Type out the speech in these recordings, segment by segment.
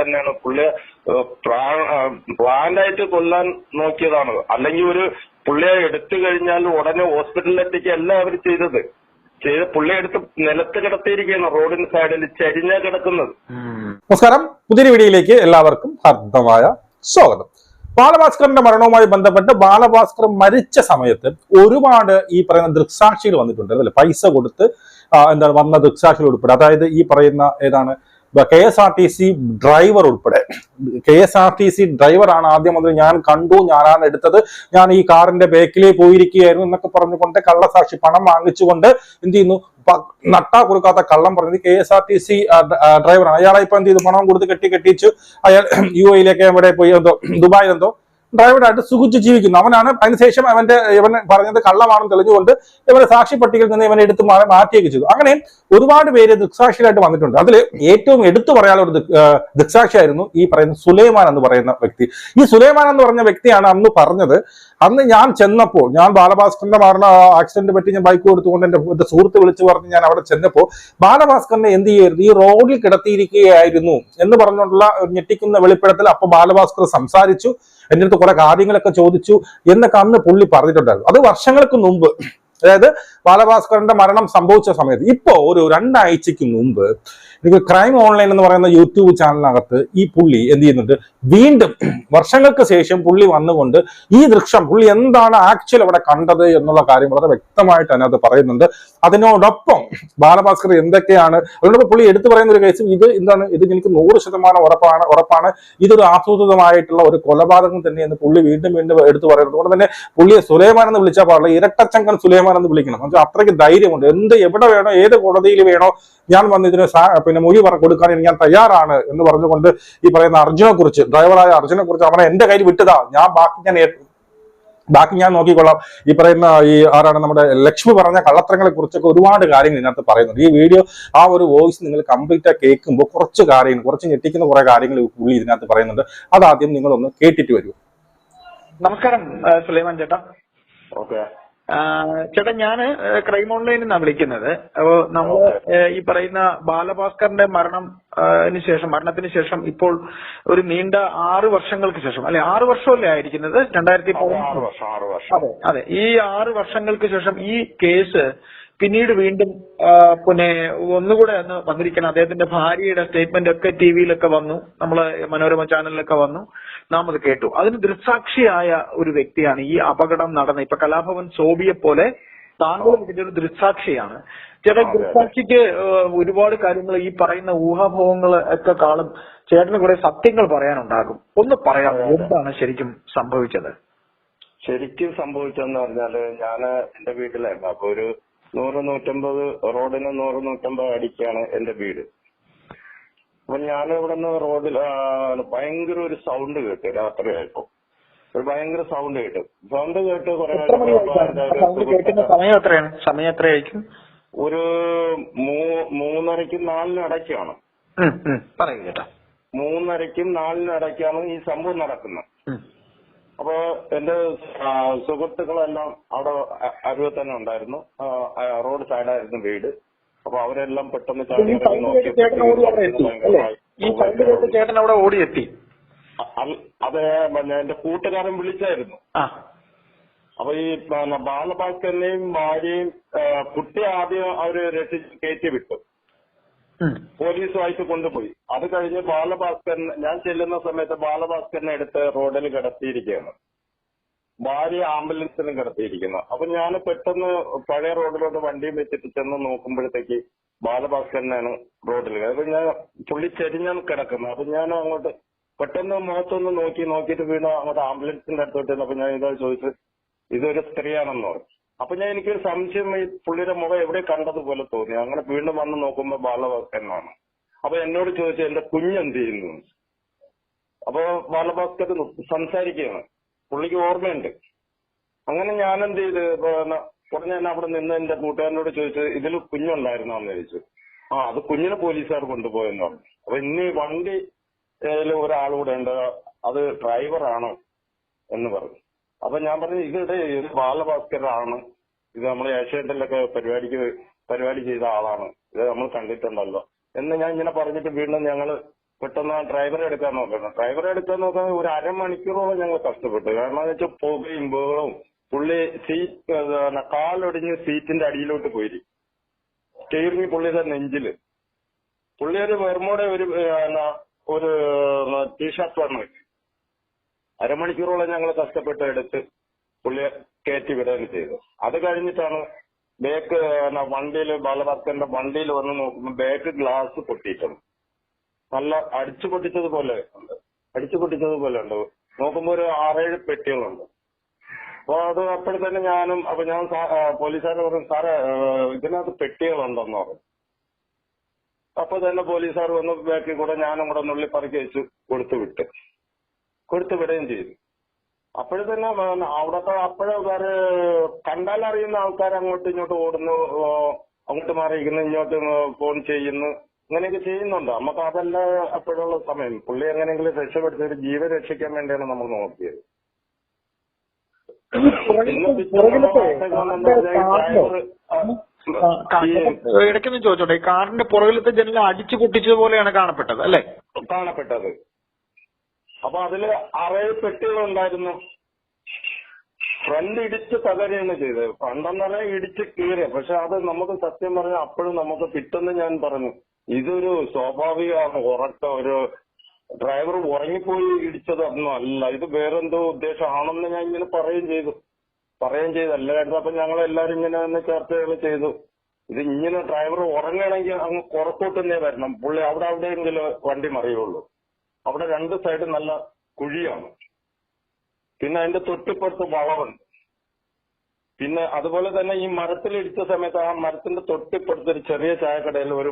തന്നെയാണ്. പുള്ളി പ്ലാന്റ് ആയിട്ട് കൊല്ലാൻ നോക്കിയതാണ്. അല്ലെങ്കിൽ ഒരു പുള്ളിയെ എടുത്തു കഴിഞ്ഞാൽ ഉടനെ ഹോസ്പിറ്റലിൽ എത്തിക്കുകയല്ല അവർ ചെയ്തത്. ചെയ്ത് പുള്ളിയെ എടുത്ത് നിലത്ത് കിടത്തിയിരിക്കുകയാണ് റോഡിന് സൈഡിൽ ചരിഞ്ഞ കിടക്കുന്നത്. നമസ്കാരം. പുതിയ വീഡിയോയിലേക്ക് എല്ലാവർക്കും ഹാർദമായ സ്വാഗതം. ബാലഭാസ്കറിന്റെ മരണവുമായി ബന്ധപ്പെട്ട് ബാലഭാസ്കർ മരിച്ച സമയത്ത് ഒരുപാട് ഈ പറയുന്ന ദൃക്സാക്ഷികൾ വന്നിട്ടുണ്ട്. അല്ലെ? പൈസ കൊടുത്ത് എന്താണ് വന്ന ദൃക്സാക്ഷികൾ ഉൾപ്പെടെ. അതായത് ഈ പറയുന്ന ഏതാണ് K S R T C driver ഉൾപ്പെടെ. K S R T C ഡ്രൈവറാണ് ആദ്യം മുതൽ ഞാൻ കണ്ടു ഞാനാണ് എടുത്തത്. ഞാൻ ഈ കാറിന്റെ ബേക്കിലേ പോയിരിക്കുകയായിരുന്നു എന്നൊക്കെ പറഞ്ഞുകൊണ്ട് കള്ളസാക്ഷി പണം വാങ്ങിച്ചുകൊണ്ട് എന്ത് ചെയ്യുന്നു? നട്ടാ കൊടുക്കാത്ത കള്ളം പറഞ്ഞത് K S R T C ഡ്രൈവറാണ് അയാളെ ഇപ്പൊ എന്ത് ചെയ്തു? പണം കൊടുത്ത് കെട്ടി കെട്ടിച്ചു അയാൾ യു എയിലേക്ക് എവിടെ പോയി? എന്തോ ദുബായിൽ എന്തോ ഡ്രൈവറായിട്ട് സുഖിച്ച് ജീവിക്കുന്നു. അവനാണ് അതിനുശേഷം അവന്റെ ഇവൻ പറഞ്ഞത് കള്ളമാണെന്ന് തെളിഞ്ഞുകൊണ്ട് ഇവരെ സാക്ഷി പട്ടികയിൽ നിന്ന് ഇവനെ എടുത്ത് മാറ്റിയൊക്കെ ചെയ്തു. അങ്ങനെ ഒരുപാട് പേര് ദൃക്സാക്ഷികളായിട്ട് വന്നിട്ടുണ്ട്. അതിൽ ഏറ്റവും എടുത്തു പറയാനുള്ള ഒരു ദൃക്സാക്ഷിയായിരുന്നു ഈ പറയുന്ന സുലൈമാൻ എന്ന് പറയുന്ന വ്യക്തി. ഈ സുലൈമാൻ എന്ന് പറഞ്ഞ വ്യക്തിയാണ് അന്ന് പറഞ്ഞത് അന്ന് ഞാൻ ചെന്നപ്പോൾ ഞാൻ ബാലഭാസ്കറിന്റെ മരണ ആക്സിഡന്റ് പറ്റി ഞാൻ ബൈക്ക് കൊടുത്തുകൊണ്ട് എന്റെ എന്റെ സുഹൃത്ത് വിളിച്ചു പറഞ്ഞ് ഞാൻ അവിടെ ചെന്നപ്പോൾ ബാലഭാസ്കറിനെ എന്ത് ചെയ്യരുത് ഈ റോഡിൽ കിടത്തിയിരിക്കുകയായിരുന്നു എന്ന് പറഞ്ഞുകൊണ്ടുള്ള ഞെട്ടിക്കുന്ന വെളിപ്പെടുത്തൽ അപ്പൊ ബാലഭാസ്കർ സംസാരിച്ചു എന്റെ അടുത്ത് കുറെ കാര്യങ്ങളൊക്കെ ചോദിച്ചു എന്നൊക്കെ അന്ന് പുള്ളി പറഞ്ഞിട്ടുണ്ടായിരുന്നു. അത് വർഷങ്ങൾക്ക് മുമ്പ് അതായത് ബാലഭാസ്കറിന്റെ മരണം സംഭവിച്ച സമയത്ത്. ഇപ്പോ ഒരു രണ്ടാഴ്ചക്ക് മുമ്പ് എനിക്ക് ക്രൈം ഓൺലൈൻ എന്ന് പറയുന്ന യൂട്യൂബ് ചാനലിനകത്ത് ഈ പുള്ളി എന്ത് ചെയ്യുന്നുണ്ട്? വീണ്ടും വർഷങ്ങൾക്ക് ശേഷം പുള്ളി വന്നുകൊണ്ട് ഈ ദൃശ്യം പുള്ളി എന്താണ് ആക്ച്വൽ അവിടെ കണ്ടത് എന്നുള്ള കാര്യം വളരെ വ്യക്തമായിട്ട് അതിനകത്ത് പറയുന്നുണ്ട്. അതിനോടൊപ്പം ബാലഭാസ്കർ എന്തൊക്കെയാണ് അതിനോടൊപ്പം പുള്ളി എടുത്തു പറയുന്ന ഒരു കേസും ഇത് എന്താണ് ഇത് എനിക്ക് നൂറ് ശതമാനം ഉറപ്പാണ് ഉറപ്പാണ്. ഇതൊരു ആസൂത്രിതമായിട്ടുള്ള ഒരു കൊലപാതകം തന്നെയെന്ന് പുള്ളി വീണ്ടും വീണ്ടും എടുത്തു പറയുന്നത് അതുകൊണ്ട് തന്നെ പുള്ളിയെ സുലൈമാൻ എന്ന് വിളിച്ചാൽ പാടില്ല. ഇരട്ടച്ചങ്കൻ സുലൈമാൻ എന്ന് വിളിക്കണം. എന്നുവെച്ചാൽ അത്രയ്ക്ക് ധൈര്യമുണ്ട്. എന്ത് എവിടെ വേണോ ഏത് കോടതിയിൽ വേണോ ഞാൻ വന്ന് ഇതിന് പിന്നെ മൊഴി പറ കൊടുക്കാൻ ഞാൻ തയ്യാറാണ് എന്ന് പറഞ്ഞുകൊണ്ട് ഈ പറയുന്ന അർജുനെ കുറിച്ച് ഡ്രൈവറായ അർജുനെ കുറിച്ച് അവനെ എന്റെ കയ്യിൽ വിട്ടതാ. ഞാൻ ബാക്കി ഞാൻ ബാക്കി ഞാൻ നോക്കിക്കൊള്ളാം. ഈ പറയുന്ന ഈ ആരാണ് നമ്മുടെ ലക്ഷ്മി പറഞ്ഞ കള്ളത്തരങ്ങളെ കുറിച്ചൊക്കെ ഒരുപാട് കാര്യങ്ങൾ ഇതിനകത്ത് പറയുന്നുണ്ട്. ഈ വീഡിയോ ആ ഒരു വോയിസ് നിങ്ങൾ കംപ്ലീറ്റ് ആയി കേൾക്കുമ്പോൾ കുറച്ച് കാര്യങ്ങൾ കുറച്ച് ഞെട്ടിക്കുന്ന കുറെ കാര്യങ്ങൾ ഈ പുള്ളി ഇതിനകത്ത് പറയുന്നുണ്ട്. അതാദ്യം നിങ്ങളൊന്ന് കേട്ടിട്ട് വരൂ. നമസ്കാരം സുലൈമാൻ ചേട്ടാ. ഓക്കെ. ചേട്ടാ ഞാൻ ക്രൈം ഓൺലൈനിൽ നിന്നാണ് വിളിക്കുന്നത്. അപ്പോ നമ്മൾ ഈ പറയുന്ന ബാലഭാസ്കറിന്റെ മരണം ആ, ശേഷം മരണത്തിന് ശേഷം ഇപ്പോൾ ഒരു നീണ്ട ആറ് വർഷങ്ങൾക്ക് ശേഷം അല്ലെ ആറ് വർഷമല്ലേ ആയിരിക്കുന്നത്? രണ്ടായിരത്തി അതെ അതെ. ഈ ആറ് വർഷങ്ങൾക്ക് ശേഷം ഈ കേസ് പിന്നീട് വീണ്ടും പിന്നെ ഒന്നുകൂടെ ഒന്ന് വന്നിരിക്കണം. അദ്ദേഹത്തിന്റെ ഭാര്യയുടെ സ്റ്റേറ്റ്മെന്റ് ഒക്കെ ടി വിയിലൊക്കെ വന്നു. നമ്മൾ മനോരമ ചാനലിലൊക്കെ വന്നു. നാം അത് കേട്ടു. അതിന് ദൃക്സാക്ഷിയായ ഒരു വ്യക്തിയാണ് ഈ അപകടം നടന്ന ഇപ്പൊ കലാഭവൻ സോബിയെ പോലെ താങ്കളും ഇതിന്റെ ഒരു ദൃക്സാക്ഷിയാണ്. ചേട്ടാ ദൃക്സാക്ഷിക്ക് ഒരുപാട് കാര്യങ്ങൾ ഈ പറയുന്ന ഊഹാഭോഹങ്ങൾ ഒക്കെ കാണും. ചേട്ടന് കുറെ സത്യങ്ങൾ പറയാനുണ്ടാകും. ഒന്ന് പറയാം. എന്താണ് ശരിക്കും സംഭവിച്ചത്? ശരിക്കും സംഭവിച്ചതെന്ന് പറഞ്ഞാൽ ഞാൻ എന്റെ വീട്ടിലായിരുന്നു അപ്പൊ ഒരു നൂറ് നൂറ്റമ്പത് റോഡിന് നൂറ് നൂറ്റമ്പത് അടിക്കാണ് എന്റെ വീട്. അപ്പൊ ഞാൻ ഇവിടെ നിന്ന് റോഡിൽ ഭയങ്കര ഒരു സൗണ്ട് കേട്ടു രാത്രിയായപ്പോ. ഒരു ഭയങ്കര സൗണ്ട് കേട്ടു. സൗണ്ട് കേട്ട് കുറെ സമയം എത്രയായിരിക്കും? ഒരു മൂന്നരക്കും നാലിനും ഇടയ്ക്കാണ്. പറയൂ ചേട്ടാ മൂന്നരയ്ക്കും നാലിനും ഇടയ്ക്കാണ് ഈ സംഭവം നടക്കുന്നത്. അപ്പൊ എന്റെ സുഹൃത്തുക്കളെല്ലാം അവിടെ അ- അരുവെ തന്നെ ഉണ്ടായിരുന്നു. റോഡ് സൈഡ് റോഡ് സൈഡായിരുന്നു വീട്. അപ്പൊ അവരെല്ലാം പെട്ടെന്ന് ചാടി ഇറങ്ങി ചേട്ടൻ അവിടെ ഓടിയെത്തി അത് പിന്നെ എന്റെ കൂട്ടുകാരൻ വിളിച്ചായിരുന്നു. അപ്പൊ ഈ ബാലഭാസ്കരനെയും ഭാര്യയും കുട്ടി ആദ്യം അവർ രക്ഷിച്ച് കയറ്റി വിട്ടു. പോലീസുമായിട്ട് കൊണ്ടുപോയി. അത് കഴിഞ്ഞ് ബാലഭാസ്കരൻ ഞാൻ ചെല്ലുന്ന സമയത്ത് ബാലഭാസ്കരനെ എടുത്ത് റോഡിൽ കിടത്തിയിരിക്കുകയാണ്. ഭാര്യ ആംബുലൻസിലും കിടത്തിയിരിക്കുന്നു. അപ്പൊ ഞാൻ പെട്ടെന്ന് പഴയ റോഡിലോട്ട് വണ്ടിയും വെച്ചിട്ട് ചെന്ന് നോക്കുമ്പോഴത്തേക്ക് ബാലഭാസ്കരനാണ് റോഡിൽ അപ്പൊ ഞാൻ പുള്ളി ചെരിഞ്ഞാണ് കിടക്കുന്നത് അപ്പൊ ഞാൻ അങ്ങോട്ട് പെട്ടെന്ന് മുഖത്തൊന്ന് നോക്കി നോക്കിയിട്ട് വീണ്. അങ്ങോട്ട് ആംബുലൻസിന്റെ അടുത്തോട്ട് അപ്പൊ ഞാൻ ഇതാ ചോദിച്ചു ഇതൊരു സ്ത്രീയാണെന്ന് പറഞ്ഞു. അപ്പൊ ഞാൻ എനിക്കൊരു സംശയം ഈ പുള്ളിയുടെ മുഖം എവിടെ കണ്ടതുപോലെ തോന്നി. അങ്ങനെ വീണ്ടും വന്ന് നോക്കുമ്പോ ബാലഭാസ്കരനാണ് അപ്പൊ എന്നോട് ചോദിച്ചു എന്റെ കുഞ്ഞെന്ത് ചെയ്യുന്നു? അപ്പൊ ബാലഭാസ്കർ സംസാരിക്കുകയാണ്. പുള്ളിക്ക് ഓർമ്മയുണ്ട്. അങ്ങനെ ഞാൻ എന്ത് ചെയ്ത്? ഉടനെ തന്നെ അവിടെ നിന്ന് എന്റെ കൂട്ടുകാരനോട് ചോദിച്ചത് ഇതിൽ കുഞ്ഞുണ്ടായിരുന്നോ എന്ന് ചോദിച്ചു. ആ അത് കുഞ്ഞിനെ പോലീസുകാർ കൊണ്ടുപോയെന്ന് പറഞ്ഞു. അപ്പൊ ഇന്ന് വണ്ടി ഒരാളൂടെ ഉണ്ട്. അത് ഡ്രൈവറാണോ? എന്ന് പറഞ്ഞു. അപ്പൊ ഞാൻ പറഞ്ഞു ഇത് ഇത് ബാലഭാസ്കരാണ്. ഇത് നമ്മൾ ഏഷ്യാനെറ്റിലൊക്കെ പരിപാടിക്ക് പരിപാടി ചെയ്ത ആളാണ്. ഇത് നമ്മൾ കണ്ടിട്ടുണ്ടല്ലോ. എന്ന് ഞാൻ ഇങ്ങനെ പറഞ്ഞിട്ട് വീണ്ടും ഞങ്ങൾ പെട്ടെന്ന് ഡ്രൈവറെ എടുക്കാൻ നോക്കണം ഡ്രൈവറെ എടുക്കാൻ നോക്കാൻ ഒരു അരമണിക്കൂറോളം ഞങ്ങൾ കഷ്ടപ്പെട്ടു. കാരണം എന്ന് വെച്ചാൽ പുകയും ബഹളവും. പുള്ളി സീറ്റ് കാലൊടിഞ്ഞ് സീറ്റിന്റെ അടിയിലോട്ട് പോയി. സ്റ്റീറിംഗ് പുള്ളിയുടെ നെഞ്ചിൽ. പുള്ളി ഒരു ഒരു ഒരു ടീഷർട്ട് വന്നു. അരമണിക്കൂറോളം ഞങ്ങൾ കഷ്ടപ്പെട്ട് എടുത്ത് പുള്ളിയെ കയറ്റി വിടുകയും ചെയ്തു. അത് കഴിഞ്ഞിട്ടാണ് ബാക്ക് വണ്ടിയിൽ ബാലഭാസ്കറിന്റെ വണ്ടിയിൽ വന്ന് നോക്കുമ്പോൾ ബാക്ക് ഗ്ലാസ് പൊട്ടിയിട്ടുണ്ട്. നല്ല അടിച്ചു പൊട്ടിച്ചതുപോലെ ഉണ്ട്. അടിച്ചു പൊട്ടിച്ചതുപോലെ ഉണ്ട്. നോക്കുമ്പോൾ ഒരു ആറേഴ് പെട്ടികളുണ്ട്. അപ്പൊ അത് അപ്പോഴും തന്നെ ഞാനും അപ്പൊ ഞാൻ പോലീസുകാരെ പറഞ്ഞു സാറേ ഇതിനകത്ത് പെട്ടികളുണ്ടെന്ന് പറഞ്ഞു. അപ്പൊ തന്നെ പോലീസുകാർ വന്ന് ബാക്കിൽ കൂടെ ഞാനും കൂടെ നുള്ളി വെച്ച് കൊടുത്തു വിട്ട്. കൊടുത്തു വിടുകയും ചെയ്തു. അപ്പോഴും തന്നെ അവിടത്തെ അപ്പോഴേ വേറെ കണ്ടാൽ അറിയുന്ന ആൾക്കാർ അങ്ങോട്ടും ഇങ്ങോട്ടും ഓടുന്നു അങ്ങോട്ട് മാറി ഇരിക്കുന്നു ഇങ്ങോട്ട് ഫോൺ ചെയ്യുന്നു അങ്ങനെയൊക്കെ ചെയ്യുന്നുണ്ട്. നമുക്ക് അതല്ല അപ്പോഴുള്ള സമയം. പുള്ളി എങ്ങനെയെങ്കിലും രക്ഷപ്പെടുത്തി ഒരു ജീവൻ രക്ഷിക്കാൻ വേണ്ടിയാണ് നമ്മൾ നോക്കിയത്. ഇടയ്ക്കൊന്നും ചോദിച്ചോട്ടെ. ഈ കാറിന്റെ പുറകിലത്തെ ജനൽ അടിച്ചു പൊട്ടിച്ചത് പോലെയാണ് കാണപ്പെട്ടത് അല്ലേ? കാണപ്പെട്ടത്. അപ്പൊ അതിൽ അറേ പെട്ടികളുണ്ടായിരുന്നു ഫ്രണ്ട് ഇടിച്ച് തകരുകയാണ് ചെയ്തത്. ഫ്രണ്ടെന്ന് പറഞ്ഞാൽ ഇടിച്ച് കീറിയ. പക്ഷെ അത് നമുക്ക് സത്യം പറഞ്ഞാൽ അപ്പോഴും നമുക്ക് കിട്ടുന്ന ഞാൻ പറഞ്ഞു. ഇതൊരു സ്വാഭാവികമാണ് ഉറക്ക. ഒരു ഡ്രൈവർ ഉറങ്ങിപ്പോയി ഇടിച്ചതൊന്നും അല്ല. ഇത് വേറെന്തോ ഉദ്ദേശമാണെന്ന് ഞാൻ ഇങ്ങനെ പറയുകയും ചെയ്തു. പറയുകയും ചെയ്തു. എല്ലാവരും അപ്പൊ ഞങ്ങൾ എല്ലാവരും ഇങ്ങനെ തന്നെ ചർച്ചകൾ ചെയ്തു. ഇത് ഇങ്ങനെ ഡ്രൈവർ ഉറങ്ങണമെങ്കിൽ അങ്ങ് പുറത്തോട്ട് തന്നെ വരണം. പുള്ളി അവിടെ അവിടെയെങ്കിലും വണ്ടി മറിയുള്ളൂ. അവിടെ രണ്ട് സൈഡ് നല്ല കുഴിയാണ്. പിന്നെ അതിന്റെ തൊട്ടിപ്പുറത്ത് വളവുണ്ട് പിന്നെ അതുപോലെ തന്നെ ഈ മരത്തിൽ ഇടിച്ച സമയത്ത് ആ മരത്തിന്റെ തൊട്ടിപ്പുറത്ത് ഒരു ചെറിയ ചായക്കടയിൽ ഒരു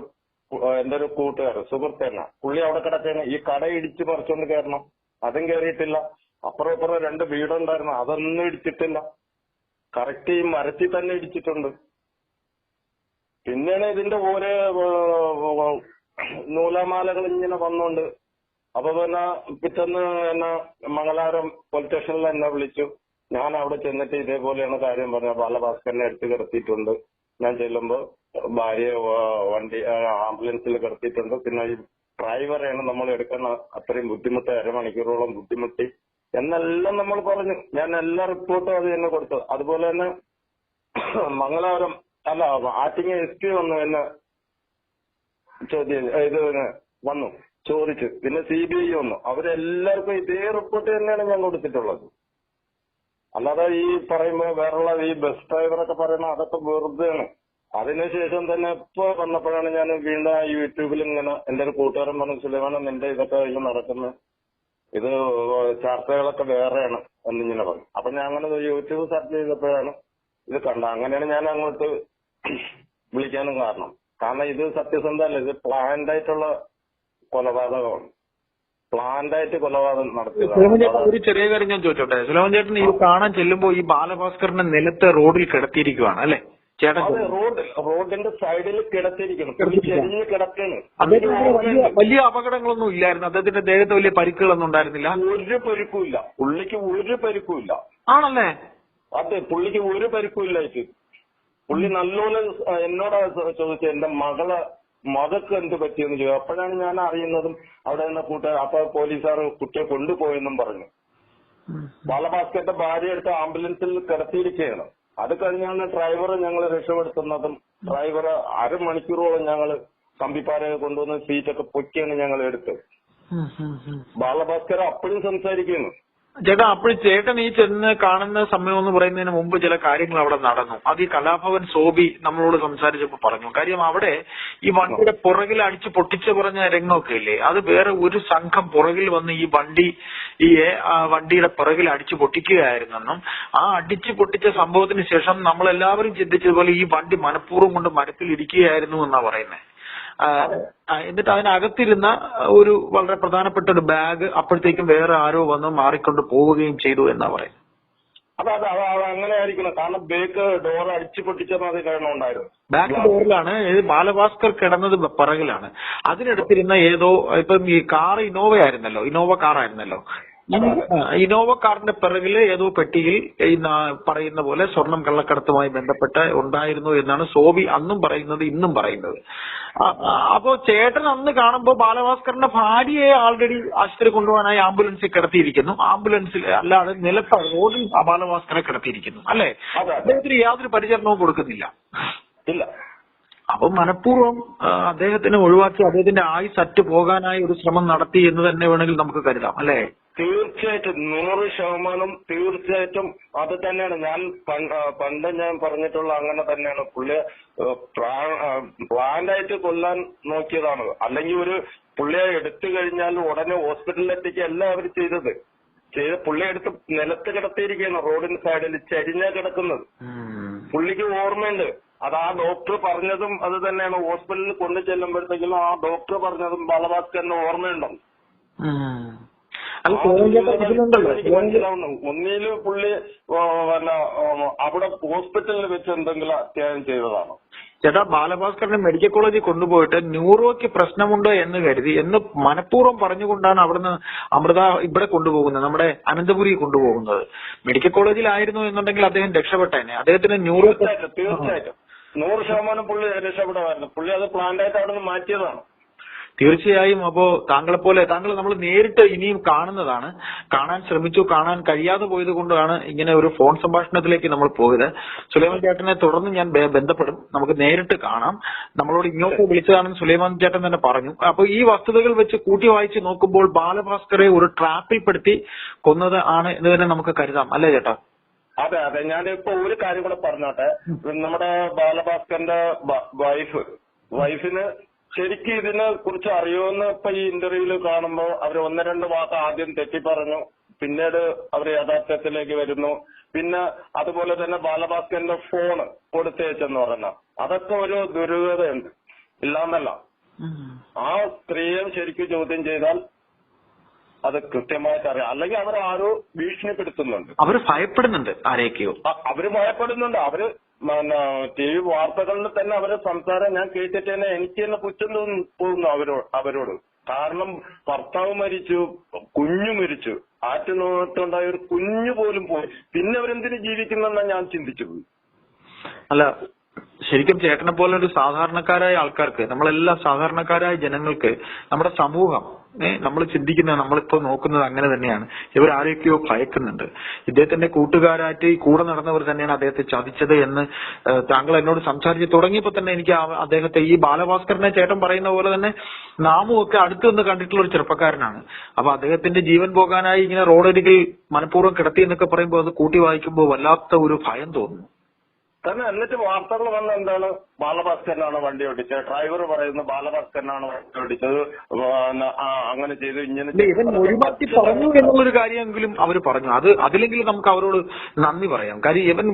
എന്റെ ഒരു കൂട്ടുകാരൻ സുഹൃത്തേന പുള്ളി അവിടെ കിടക്കുന്ന ഈ കട ഇടിച്ച് പറിച്ചോണ്ട് കയറണം അതും കയറിയിട്ടില്ല അപ്പുറം ഇപ്പുറം രണ്ട് വീടുണ്ടായിരുന്നു. അതൊന്നും ഇടിച്ചിട്ടില്ല. കറക്റ്റ് ഈ മരത്തിൽ തന്നെ ഇടിച്ചിട്ടുണ്ട്. പിന്നെയാണ് ഇതിന്റെ ഓരോ നൂലാമാലകൾ ഇങ്ങനെ വന്നോണ്ട് അപ്പൊ പിന്നെ പിറ്റന്ന് എന്നെ മംഗലാപുരം പോലീസ് സ്റ്റേഷനിൽ എന്നെ വിളിച്ചു. ഞാൻ അവിടെ ചെന്നിട്ട് ഇതേപോലെയാണ് കാര്യം പറഞ്ഞത്. ബാലഭാസ്കറിനെ എടുത്ത് കിടത്തിയിട്ടുണ്ട്. ഞാൻ ചെല്ലുമ്പോ ഭാര്യയെ വണ്ടി ആംബുലൻസിൽ കിടത്തിയിട്ടുണ്ട്. പിന്നെ ഡ്രൈവറെയാണ് നമ്മൾ എടുക്കുന്ന അത്രയും ബുദ്ധിമുട്ട് അരമണിക്കൂറോളം ബുദ്ധിമുട്ടി. എന്നെല്ലാം നമ്മൾ പറഞ്ഞു. ഞാൻ എല്ലാ റിപ്പോർട്ടും അത് തന്നെ കൊടുത്തു. അതുപോലെ തന്നെ മംഗലാപുരം അല്ല ആറ്റിങ്ങ എസ് പി വന്നു എന്നെ ചോദ്യം ഇത് വന്നു. ചോദിച്ചു. പിന്നെ സി ബി ഐ വന്നു. അവരെല്ലാവർക്കും ഇതേ റിപ്പോർട്ട് തന്നെയാണ് ഞാൻ കൊടുത്തിട്ടുള്ളത്. അല്ലാതെ ഈ പറയുമ്പോ വേറുള്ള ഈ ബസ് ഡ്രൈവറൊക്കെ പറയുന്ന അതൊക്കെ വെറുതെയാണ്. അതിനുശേഷം തന്നെ ഇപ്പൊ വന്നപ്പോഴാണ് ഞാൻ വീണ്ടും ആ യൂട്യൂബിൽ ഇങ്ങനെ എന്റെ ഒരു കൂട്ടുകാരൻ പറഞ്ഞു സുലൈമാനം നിന്റെ ഇതൊക്കെ ഇത് നടക്കുന്ന ഇത് ചർച്ചകളൊക്കെ വേറെയാണ് എന്നിങ്ങനെ പറഞ്ഞു. അപ്പൊ ഞാൻ അങ്ങനെ യൂട്യൂബ് സെർച്ച് ചെയ്തപ്പോഴാണ് ഇത് കണ്ട അങ്ങനെയാണ് ഞാൻ അങ്ങോട്ട് വിളിക്കാനും കാരണം. കാരണം ഇത് സത്യസന്ധമല്ല. ഇത് പ്ലാൻഡ് ആയിട്ടുള്ള കൊലപാതകമാണ്. പ്ലാന്റായിട്ട് കൊലപാതകം നടത്തിയത് നടത്തിയതാണ് ഒരു ചെറിയ കാര്യം ഞാൻ ചോദിച്ചോട്ടെ? സുലോമൻ ചേട്ടൻ ഈ കാണാൻ ചെല്ലുമ്പോ ഈ ബാലഭാസ്കറിനെ നിലത്ത് റോഡിൽ കിടത്തിയിരിക്കുവാണ് അല്ലെ? ചേട്ടൻ അത് റോഡ് റോഡിന്റെ സൈഡിൽ കിടത്തിയിരിക്കണം കിടത്തിയിരിക്കുന്നു. ചെരിഞ്ഞ് കിടക്കാണ്. വലിയ വലിയ അപകടങ്ങളൊന്നും ഇല്ലായിരുന്നു. അദ്ദേഹത്തിന്റെ ദേഹത്ത് വലിയ പരിക്കുകളൊന്നും ഉണ്ടായിരുന്നില്ല. ഒരു പരിക്കുമില്ല പുള്ളിക്ക് ഒരു പരിക്കുമില്ല ആണല്ലേ? അതെ പുള്ളിക്ക് ഒരു പരിക്കും ഇല്ലായിട്ട്. പുള്ളി നല്ലോണം എന്നോട് ചോദിച്ചത് എന്റെ മകളെ മകൾക്ക് എന്ത് പറ്റിയെന്ന് ചോദിച്ചു. അപ്പോഴാണ് ഞാൻ അറിയുന്നതും അവിടെ നിന്ന് കൂട്ടുകാർ അപ്പൊ പോലീസുകാർ കുട്ടിയെ കൊണ്ടുപോയെന്നും പറഞ്ഞു. ബാലഭാസ്കറിന്റെ ഭാര്യ എടുത്ത് ആംബുലൻസിൽ കിടത്തിയിരിക്കുകയാണ്. അത് കഴിഞ്ഞാണ് ഡ്രൈവറെ ഞങ്ങൾ രക്ഷപ്പെടുത്തുന്നതും ഡ്രൈവർ അരമണിക്കൂറോളം ഞങ്ങൾ കമ്പിപ്പാര കൊണ്ടുവന്ന് സീറ്റൊക്കെ പൊക്കിയാണ് ഞങ്ങൾ എടുത്തത്. ബാലഭാസ്കർ അപ്പോഴും സംസാരിക്കുന്നു. ചേട്ടാ അപ്പോൾ ചേട്ടൻ ഈ ചെന്ന് കാണുന്ന സമയം എന്ന് പറയുന്നതിന് മുമ്പ് ചില കാര്യങ്ങൾ അവിടെ നടന്നു. അത് ഈ കലാഭവൻ സോബി നമ്മളോട് സംസാരിച്ചപ്പോൾ പറഞ്ഞു. കാര്യം അവിടെ ഈ വണ്ടിയുടെ പുറകിൽ അടിച്ച് പൊട്ടിച്ചു പറഞ്ഞ രംഗമൊക്കെ ഇല്ലേ? അത് വേറെ ഒരു സംഘം പുറകിൽ വന്ന് ഈ വണ്ടി ഈ വണ്ടിയുടെ പുറകിൽ അടിച്ച് പൊട്ടിക്കുകയായിരുന്നെന്നും ആ അടിച്ച് പൊട്ടിച്ച സംഭവത്തിന് ശേഷം നമ്മളെല്ലാവരും ചിന്തിച്ചതുപോലെ ഈ വണ്ടി മനഃപൂർവം കൊണ്ട് മരത്തിൽ ഇരിക്കുകയായിരുന്നു എന്നാ പറയുന്നത് എന്നിട്ട് അതിനകത്തിരുന്ന ഒരു വളരെ പ്രധാനപ്പെട്ട ഒരു ബാഗ് അപ്പോഴത്തേക്കും വേറെ ആരോ വന്ന് മാറിക്കൊണ്ട് പോവുകയും ചെയ്തു എന്നാ പറയുന്നത്. അതെ അതെ അത് അങ്ങനെ ആയിരിക്കണം. കാരണം ബേക്ക് ഡോർ അടിച്ചു പൊട്ടിച്ചത് കാരണം ഉണ്ടായിരുന്നു. ബാക്ക് ഡോറിലാണ് ബാലഭാസ്കർ കിടന്നത് പിറകിലാണ്. അതിനടുത്തിരുന്ന ഏതോ ഇപ്പം ഈ കാർ ഇന്നോവ ആയിരുന്നല്ലോ ഇന്നോവ കാർ ആയിരുന്നല്ലോ. ഇന്നോവ കാറിന്റെ പിറകിൽ ഏതോ പെട്ടിയിൽ പറയുന്ന പോലെ സ്വർണം കള്ളക്കടത്തുമായി ബന്ധപ്പെട്ട് ഉണ്ടായിരുന്നു എന്നാണ് സോബി അന്നും പറയുന്നത് ഇന്നും പറയുന്നത്. അപ്പോ ചേട്ടൻ അന്ന് കാണുമ്പോ ബാലഭാസ്കറിന്റെ ഭാര്യയെ ആൾറെഡി ആശുപത്രി കൊണ്ടുപോകാനായി ആംബുലൻസിൽ കിടത്തിയിരിക്കുന്നു. ആംബുലൻസിൽ അല്ലാതെ നിലത്ത് റോഡിൽ ബാലഭാസ്കറെ കിടത്തിയിരിക്കുന്നു. അല്ലെ. അദ്ദേഹത്തിന് യാതൊരു പരിചരണവും കൊടുക്കുന്നില്ല. ഇല്ല. അപ്പൊ മനഃപൂർവം അദ്ദേഹത്തിനെ ഒഴിവാക്കി അദ്ദേഹത്തിന്റെ ആയി സറ്റ് പോകാനായി ഒരു ശ്രമം നടത്തി എന്ന് തന്നെ വേണമെങ്കിൽ നമുക്ക് കരുതാം അല്ലെ? തീർച്ചയായിട്ടും. നൂറ് ശതമാനം തീർച്ചയായിട്ടും അത് തന്നെയാണ്. ഞാൻ പണ്ട് ഞാൻ പറഞ്ഞിട്ടുള്ള അങ്ങനെ തന്നെയാണ്. പുള്ളിയെ പ്ലാന്റായിട്ട് കൊല്ലാൻ നോക്കിയതാണ്. അല്ലെങ്കിൽ ഒരു പുള്ളിയെ എടുത്തു കഴിഞ്ഞാൽ ഉടനെ ഹോസ്പിറ്റലിൽ എത്തിക്കുക എല്ലാം അവർ ചെയ്തത്. ചെയ്ത് പുള്ളിയെ എടുത്ത് നിലത്ത് കിടത്തിയിരിക്കുകയാണ്. റോഡിന്റെ സൈഡിൽ ചരിഞ്ഞ കിടക്കുന്നത്. പുള്ളിക്ക് ഓർമ്മയുണ്ട്. അത് ആ ഡോക്ടർ പറഞ്ഞതും അത് തന്നെയാണ്. ഹോസ്പിറ്റലിൽ കൊണ്ടു ചെല്ലുമ്പോഴത്തേക്കും ആ ഡോക്ടർ പറഞ്ഞതും ബാലഭാസ്കറിന് ഓർമ്മയുണ്ടോ? മനസ്സിലാവുന്നു ഒന്നിൽ പുള്ളി പിന്നെ അവിടെ ഹോസ്പിറ്റലിൽ വെച്ച് എന്തെങ്കിലും അത്യാവശ്യം ചെയ്തതാണ്? ചേട്ടാ ബാലഭാസ്കറിനെ മെഡിക്കൽ കോളേജിൽ കൊണ്ടുപോയിട്ട് ന്യൂറോയ്ക്ക് പ്രശ്നമുണ്ടോ എന്ന് കരുതി എന്ന് മനഃപൂർവം പറഞ്ഞുകൊണ്ടാണ് അവിടുന്ന് അമൃത ഇവിടെ കൊണ്ടുപോകുന്നത് നമ്മുടെ അനന്തപുരി കൊണ്ടുപോകുന്നത്. മെഡിക്കൽ കോളേജിലായിരുന്നു എന്നുണ്ടെങ്കിൽ അദ്ദേഹം രക്ഷപ്പെട്ടേനെ. അദ്ദേഹത്തിന് ന്യൂറോ തീർച്ചയായിട്ടും. നൂറ് ശതമാനം പുള്ളി രക്ഷപ്പെടുമായിരുന്നു. പുള്ളി അത് പ്ലാന്റായിട്ട് അവിടെ നിന്ന് മാറ്റിയതാണ്. തീർച്ചയായും അപ്പോ താങ്കളെ പോലെ താങ്കൾ നമ്മൾ നേരിട്ട് ഇനിയും കാണുന്നതാണ്. കാണാൻ ശ്രമിച്ചു കാണാൻ കഴിയാതെ പോയത് കൊണ്ടാണ് ഇങ്ങനെ ഒരു ഫോൺ സംഭാഷണത്തിലേക്ക് നമ്മൾ പോയത്. സുലൈമാൻ ചേട്ടനെ തുടർന്ന് ഞാൻ ബന്ധപ്പെടും. നമുക്ക് നേരിട്ട് കാണാം. നമ്മളോട് ഇങ്ങോട്ട് വിളിച്ചതാണെന്ന് സുലൈമാൻ ചേട്ടൻ തന്നെ പറഞ്ഞു. അപ്പൊ ഈ വസ്തുതകൾ വെച്ച് കൂട്ടി വായിച്ച് നോക്കുമ്പോൾ ബാലഭാസ്കറെ ഒരു ട്രാപ്പിൽപ്പെടുത്തി കൊന്നത് ആണ് എന്ന് തന്നെ നമുക്ക് കരുതാം. അല്ലേ ചേട്ടാ? അതെ അതെ. ഞാനിപ്പോ ഒരു കാര്യം കൂടെ പറഞ്ഞോട്ടെ. നമ്മുടെ ബാലഭാസ്കറിന്റെ വൈഫ് വൈഫിന് ശരിക്കും ഇതിനെ കുറിച്ച് അറിയുമെന്ന് ഇപ്പൊ ഈ ഇന്റർവ്യൂവിൽ കാണുമ്പോ അവർ ഒന്ന് രണ്ട് വാക്ക് ആദ്യം തെറ്റി പറഞ്ഞു. പിന്നീട് അവർ യഥാർത്ഥത്തിലേക്ക് വരുന്നു. പിന്നെ അതുപോലെ തന്നെ ബാലഭാസ്കറിന്റെ ഫോൺ കൊടുത്തേച്ചെന്ന് പറഞ്ഞ. അതൊക്കെ ഒരു ദുരൂഹതയുണ്ട്. ഇല്ലാന്നല്ല. ആ സ്ത്രീയെ ശരിക്കും ചോദ്യം ചെയ്താൽ അത് കൃത്യമായിട്ട് അറിയാം അല്ലെങ്കിൽ അവർ ആരോ ഭീഷണിപ്പെടുത്തുന്നുണ്ട്. അവർ ഭയപ്പെടുന്നുണ്ട് ആരെയൊക്കെയോ. അവർ ഭയപ്പെടുന്നുണ്ട്. അവർ ടി വി വാർത്തകളിൽ തന്നെ അവരെ സംസാരം ഞാൻ കേട്ടിട്ട് തന്നെ എനിക്ക് തന്നെ പുച്ഛം തോന്നുന്നു അവരോട് അവരോട്. കാരണം ഭർത്താവ് മരിച്ചു കുഞ്ഞു മരിച്ചു. ആറ്റുനോട്ടുണ്ടായ ഒരു കുഞ്ഞു പോലും പോയി. പിന്നെ അവരെന്തിനു ജീവിക്കുന്നെന്നാ ഞാൻ ചിന്തിച്ചു പോയി അല്ല ശരിക്കും ചേട്ടനെ പോലെ ഒരു സാധാരണക്കാരായ ആൾക്കാർക്ക് നമ്മളെല്ലാം സാധാരണക്കാരായ ജനങ്ങൾക്ക് നമ്മുടെ സമൂഹം നമ്മൾ ചിന്തിക്കുന്നത് നമ്മളിപ്പോ നോക്കുന്നത് അങ്ങനെ തന്നെയാണ്. ഇവർ ആരെയൊക്കെയോ ഭയക്കുന്നുണ്ട്. ഇദ്ദേഹത്തിന്റെ കൂട്ടുകാരായിട്ട് കൂടെ നടന്നവർ തന്നെയാണ് അദ്ദേഹത്തെ ചതിച്ചത് എന്ന് താങ്കൾ എന്നോട് സംസാരിച്ച് തുടങ്ങിയപ്പോ തന്നെ എനിക്ക് അദ്ദേഹത്തെ ഈ ബാലഭാസ്കറിനെ ചേട്ടൻ പറയുന്ന പോലെ തന്നെ നാമും ഒക്കെ അടുത്ത് നിന്ന് കണ്ടിട്ടുള്ള ഒരു ചെറുപ്പക്കാരനാണ്. അപ്പൊ അദ്ദേഹത്തിന്റെ ജീവൻ പോകാനായി ഇങ്ങനെ റോഡരികിൽ മനഃപൂർവം കിടത്തി എന്നൊക്കെ പറയുമ്പോൾ അത് കൂട്ടി വായിക്കുമ്പോൾ വല്ലാത്ത ഒരു ഭയം തോന്നുന്നു. തന്നെ എന്നിട്ട് വാർത്തകൾ വന്ന എന്താണ്? ബാലഭാസ്കരനാണ് വണ്ടി ഓടിച്ചത്. ഡ്രൈവർ പറയുന്നു ബാലഭാസ്കരനാണ് വണ്ടി ഓടിച്ചത്. അങ്ങനെ ചെയ്തു ഇങ്ങനെ ഇവൻ ഒഴിവാക്കി പറഞ്ഞു എന്നുള്ളൊരു കാര്യമെങ്കിലും അവർ പറഞ്ഞു. അത് അതിലെങ്കിലും നമുക്ക് അവരോട് നന്ദി പറയാം. കാര്യം ഇവൻ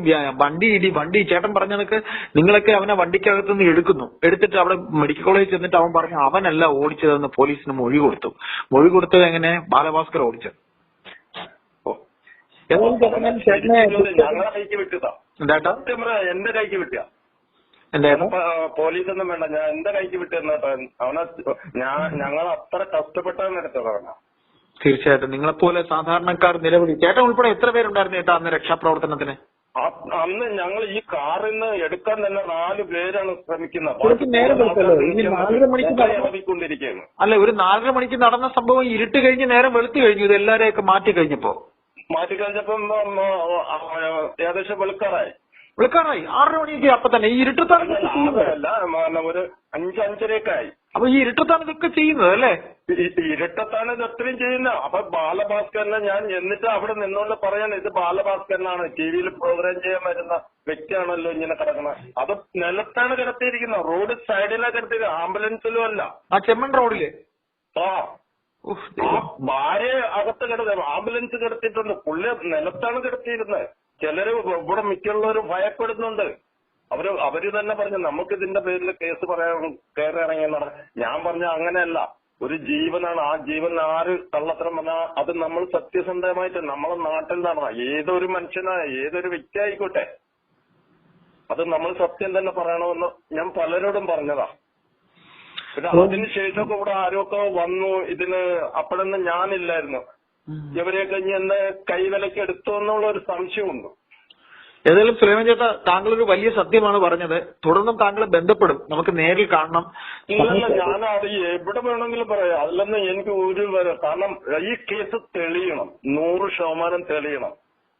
വണ്ടി ഇടി വണ്ടി ചേട്ടൻ പറഞ്ഞതൊക്കെ നിങ്ങളൊക്കെ അവനെ വണ്ടിക്കകത്ത് നിന്ന് എടുക്കുന്നു. എടുത്തിട്ട് അവിടെ മെഡിക്കൽ കോളേജിൽ ചെന്നിട്ട് അവൻ പറഞ്ഞു അവനല്ല ഓടിച്ചതെന്ന് പോലീസിന് മൊഴി കൊടുത്തു. മൊഴി കൊടുത്തത് എങ്ങനെ? ബാലഭാസ്കർ ഓടിച്ചത്. ഞങ്ങളെ വിട്ടതാ. എന്താട്ടാ? ക്യാമറ എന്റെ കൈക്ക് കിട്ടിയ. എന്തായിരുന്നു? പോലീസൊന്നും വേണ്ട. ഞാൻ എന്റെ കൈക്ക് വിട്ടെന്നിട്ട് അവനെ ഞാൻ ഞങ്ങൾ അത്ര കഷ്ടപ്പെട്ടാണ് എടുത്തതാണ് തീർച്ചയായിട്ടും. നിങ്ങളെപ്പോലെ സാധാരണക്കാർ നിലവിളി. ചേട്ടൻ ഉൾപ്പെടെ എത്ര പേരുണ്ടായിരുന്നു ചേട്ടാ അന്ന് രക്ഷാപ്രവർത്തനത്തിന്? അന്ന് ഞങ്ങൾ ഈ കാറിൽ നിന്ന് എടുക്കാൻ തന്നെ നാല് പേരാണ് ശ്രമിക്കുന്നത് അല്ല ഒരു നാലര മണിക്ക് നടന്ന സംഭവം ഇരുട്ട് കഴിഞ്ഞ് നേരം വെളുത്തു കഴിഞ്ഞു. ഇത് എല്ലാരെയൊക്കെ മാറ്റി കഴിഞ്ഞപ്പോ. മാറ്റി കഴിഞ്ഞപ്പം ഏകദേശം വെളുക്കാറായി. വെളുക്കാറായി. ആറര മണിയൊക്കെ അപ്പൊ തന്നെ ഈ ഇരുട്ടത്താണ് അല്ല, ഒരു അഞ്ച് അഞ്ചരയൊക്കെ ആയി അപ്പൊ ഈ ഇരുട്ടത്താണ് ഇതൊക്കെ ചെയ്യുന്നത് അല്ലേ? ഇരട്ടത്താണ് ഇത് അത്രയും ചെയ്യുന്നത് അപ്പൊ ബാലഭാസ്കരനെ ഞാൻ എന്നിട്ട് അവിടെ നിന്നുകൊണ്ട് പറയാൻ ഇത് ബാലഭാസ്കരനാണ്. ടി വിയിൽ പ്രോഗ്രാം ചെയ്യാൻ വരുന്ന വ്യക്തിയാണല്ലോ ഇങ്ങനെ കിടക്കുന്നത് അത് നിലത്താണ് കിടത്തിയിരിക്കുന്നത്. റോഡ് സൈഡിലാണ് കിടത്തിയത്. ആംബുലൻസിലും അല്ല. ആ ചെമ്മൺ റോഡിൽ. ആ. ഭാര്യ അകത്ത് കിടന്ന് ആംബുലൻസ് കിടത്തിയിട്ടുണ്ട്. പുള്ളി നിലത്താണ് കിടത്തിയിരുന്നത് ചിലര് ഇവിടെ മിക്കുള്ളവരും ഭയപ്പെടുന്നുണ്ട്. അവർ അവർ തന്നെ പറഞ്ഞു നമുക്ക് ഇതിന്റെ പേരിൽ കേസ് പറയാൻ കയറി ഇറങ്ങിയെന്നാണ് ഞാൻ പറഞ്ഞ അങ്ങനെയല്ല. ഒരു ജീവനാണ്. ആ ജീവൻ ആര് കള്ളത്തരം പറഞ്ഞാൽ അത് നമ്മൾ സത്യസന്ധമായിട്ട് നമ്മളെ നാട്ടിൽ നടന്ന ഏതൊരു മനുഷ്യനായ ഏതൊരു വ്യക്തി ആയിക്കോട്ടെ അത് നമ്മൾ സത്യം തന്നെ പറയണമെന്ന് ഞാൻ പലരോടും പറഞ്ഞതാ. പിന്നെ അതിനുശേഷമൊക്കെ ഇവിടെ ആരൊക്കെ വന്നു? ഇതിന് അപ്പോഴൊന്നും ഞാനില്ലായിരുന്നു. ഇവരെയൊക്കെ ഇന്ന് കൈവിലക്ക് എടുത്തു എന്നുള്ള ഒരു സംശയമുണ്ട്. ഏതായാലും സുലൈമാൻ ചേട്ടാ താങ്കൾ ഒരു വലിയ സത്യമാണ് പറഞ്ഞത്. തുടർന്നും താങ്കൾ ബന്ധപ്പെടും. നമുക്ക് നേരിൽ കാണണം. ഇല്ലല്ല ഞാൻ അത് എവിടെ വേണമെങ്കിലും പറയാം. അതിലൊന്നും എനിക്ക് ഒരു വരെ കാരണം ഈ കേസ് തെളിയണം. നൂറ് ശതമാനം തെളിയണം.